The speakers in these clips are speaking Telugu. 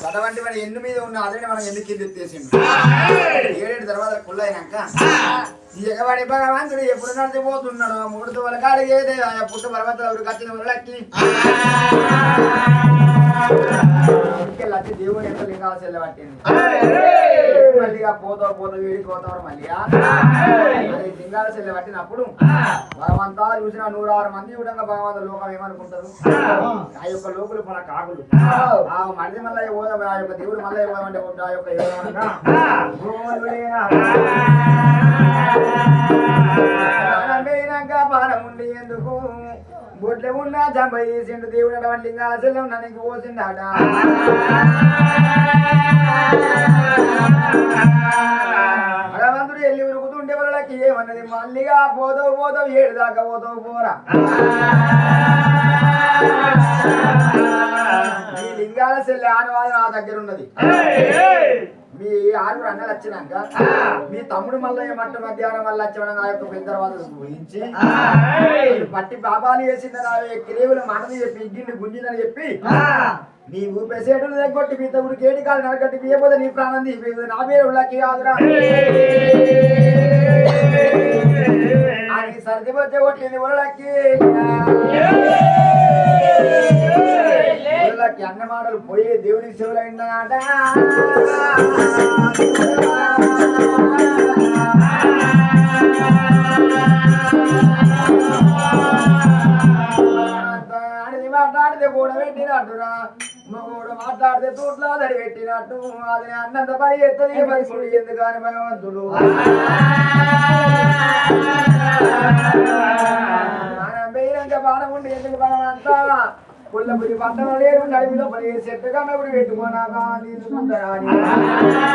చదవంటి మన ఎన్ను మీద ఉన్న అదే మనం ఎందుకు కింద ఎత్తేసిండు. ఏడేడు తర్వాత కుళ్ళైనాక ఈ ఎగవాడి భగవంతుడు ఎప్పుడు నడిచిపోతున్నాడు మూడు కాడికి ఏదే పుట్టు పర్వతాలు కత్తిన వాళ్ళకి. లచ్చి దేవుని ఎంత లింగాలు చెల్లబట్టింది. మళ్ళీ ఆ పోతా పోతా వీడికి పోతారు మళ్ళీ లింగాలు చెల్లబట్టినప్పుడు భగవంతా చూసిన నూరారు మంది కూడా భగవంతుడు లోకం ఏమనుకుంటారు? ఆ. యొక్క లోకులు మన కాకులు. ఆ. మనిషి మళ్ళీ పోదాం ఆ యొక్క దేవుడు మళ్ళీ పోదామంటే ఆ యొక్క ఉండి ఎందుకు? బొట్ల ఉన్న జంప చేసిండు దేవుడు అటువంటి లింగాల చెల్లం నన్ను పోసిండాట ఏమన్నది? మళ్ళీగా పోతావు పోతావు ఏడు దాకా పోతావు పోరా. ఈ లింగాల చెల్లె ఆనవాది నా దగ్గర ఉన్నది. మీ ఆరుగురు అన్నలు వచ్చినాక మీ తమ్ముడు మల్లయ్య మట్ట మధ్యాహ్నం వల్ల వచ్చడం ఆ యొక్క పెద్ద తర్వాత ఊహించి పట్టి బాబాలు వేసింది నా కిరేవుల మాటని చెప్పి ఇగ్గిండి గుంజిందని చెప్పి నీ ఊపేసేటు దగ్గొట్టి మీ తమ్ముడు కేడి కాలు నరగట్టి బియ్యపోతే నీ ప్రాణం తీసిపోయింది నా పేరు ఉళ్ళకి కాదురా సర్ది వచ్చే కొట్టింది ఉళ్ళకి ఊళ్ళకి అన్నమాటలు పోయి దేవునికి చెవులైందనాట మాట్లాడితే కూడా పెట్టినట్టురా. మొగోడు మాట్లాడితే తూట్లా దడి పెట్టినట్టు. అది అన్నంత పని ఎత్తది మనుషుడు ఎందుకని భగవంతుడు? వేయనంత బాణం ఉండి ఎందుకు పట్టణ లేరు నడిమిలో పని చెట్టు కన్నప్పుడు పెట్టుకున్నాక తీసుకుంటారా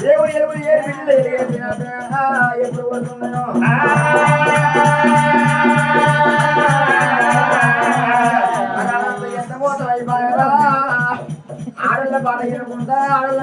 దేవుడు ఎలుగులు ఏడు బిడ్డలు ఎప్పుడు పడుతున్నాయో ఆడళ్ళ పాట ఆడళ్ళ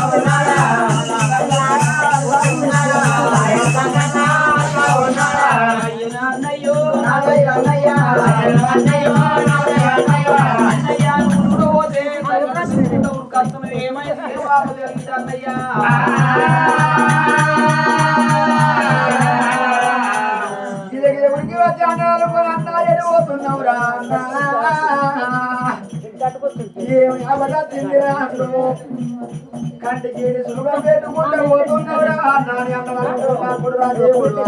కంటికి సులుగా పెట్టుకుంటూ పోతున్నావురా నాని దేవుడు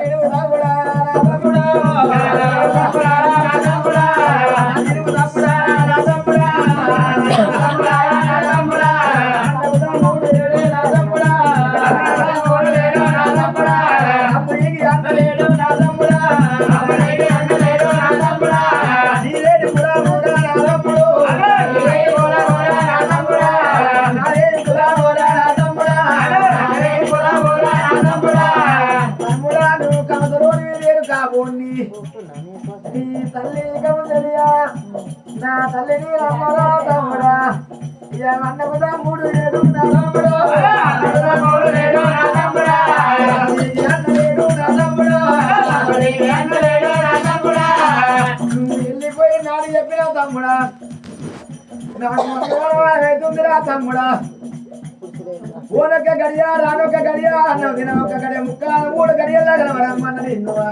దేవుడికి. ఓన్ని నీ. తల్లి కవుదలియా నా తల్లిని రమ్మరా తమ్ముడా? నా తమ్ముడు నా తమ్ముడా నీకు నా నా తమ్ముడా వెళ్ళిపోయి నాడు చెప్పిన తమ్ముడా? నాకు అవుతుందిరా తమ్ముడా? ఓనొక్క గడియ రానొక్క గడియ అన్న దిన ఒక్క గడియ ముక్క మూడు గడియల్లా కలవరమ్మన్న నిన్నువా